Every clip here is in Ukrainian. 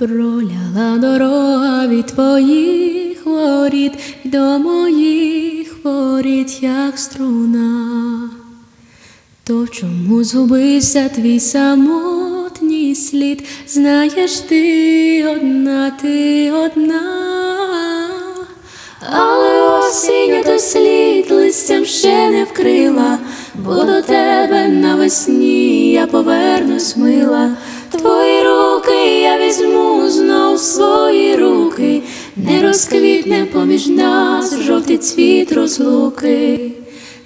Проляла дорога від твоїх воріт до моїх воріт, як струна. То чому згубився твій самотній слід? Знаєш, ти одна, ти одна, але осінь той слід листям ще не вкрила, бо до тебе навесні я повернусь мила. Свої руки, не розквітне поміж нас жовтий цвіт розлуки.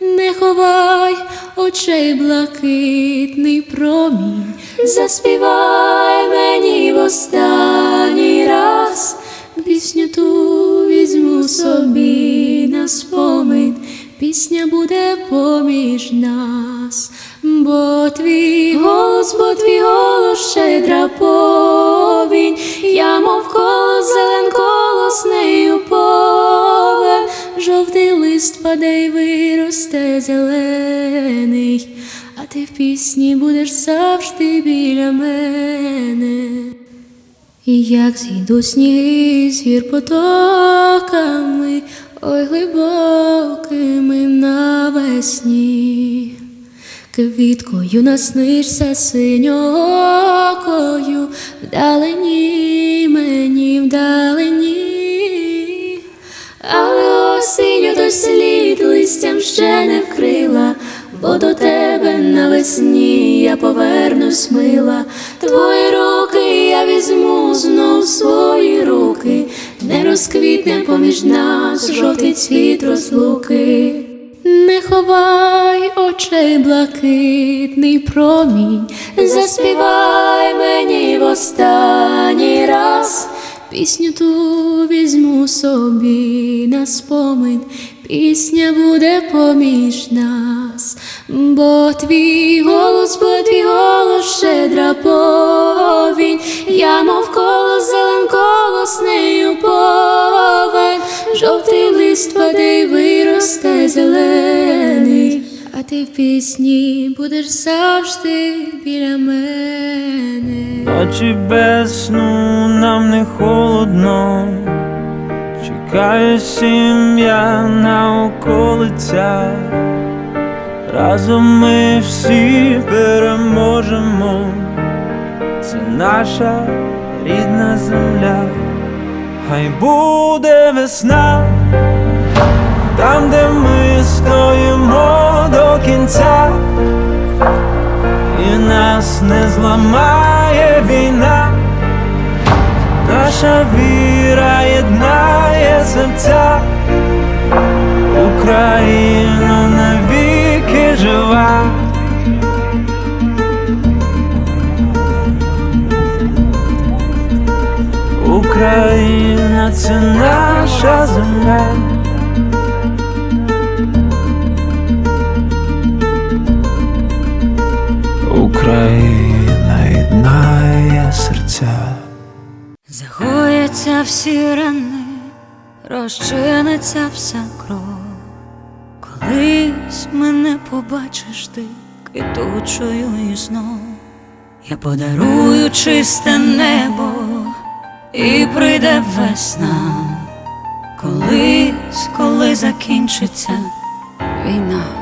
Не ховай очей блакитний промінь, заспівай мені в останній раз, пісню ту візьму собі на спомин, пісня буде поміж нас, бо твій голос, бо твій голос щедра повінь, я мов колос, зелен колос нею повен, жовтий лист паде й виросте зелений, а ти в пісні будеш завжди біля мене. І як зійду сніги з гір потоками, ой глибокими навесні, квіткою наснишся синьокою, вдалині мені вдалині, але осінню той слід листям ще не вкрила, бо до тебе навесні я повернусь мила, твої руки я візьму знов свої руки, не розквітне поміж нас жовтий цвіт розлуки. Не ховай очей блакитний промінь, заспівай мені в останній раз. Пісню ту візьму собі на спомин, пісня буде поміж нас, бо твій голос, бо твій голос щедра повінь, я мов колос, зелен колос нею повен, жовтий лист паде й виросте ти в пісні будеш завжди біля мене. Ночі без сну нам не холодно, чекає сім'я на околицях, разом ми всі переможемо, це наша рідна земля, хай буде весна, нас не зламає війна, наша віра єднає серця, Україна Україна серця. Загояться всі рани, розчиниться вся кров. Колись мене побачиш ти квітучою і знов. Я подарую чисте небо і прийде весна. Колись, коли закінчиться війна.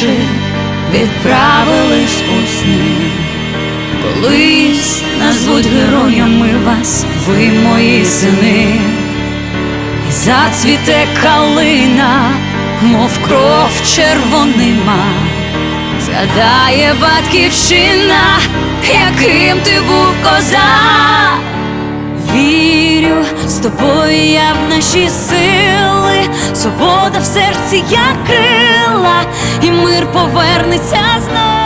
Поклавши, відправились у сни. Колись назвуть героями вас, ви мої сини, і зацвіте калина, мов кров червонима, згадає батьківщина, яким ти був козак. Вірю, з тобою я в наші сили, свобода в серці як крила, і мир повернеться знов.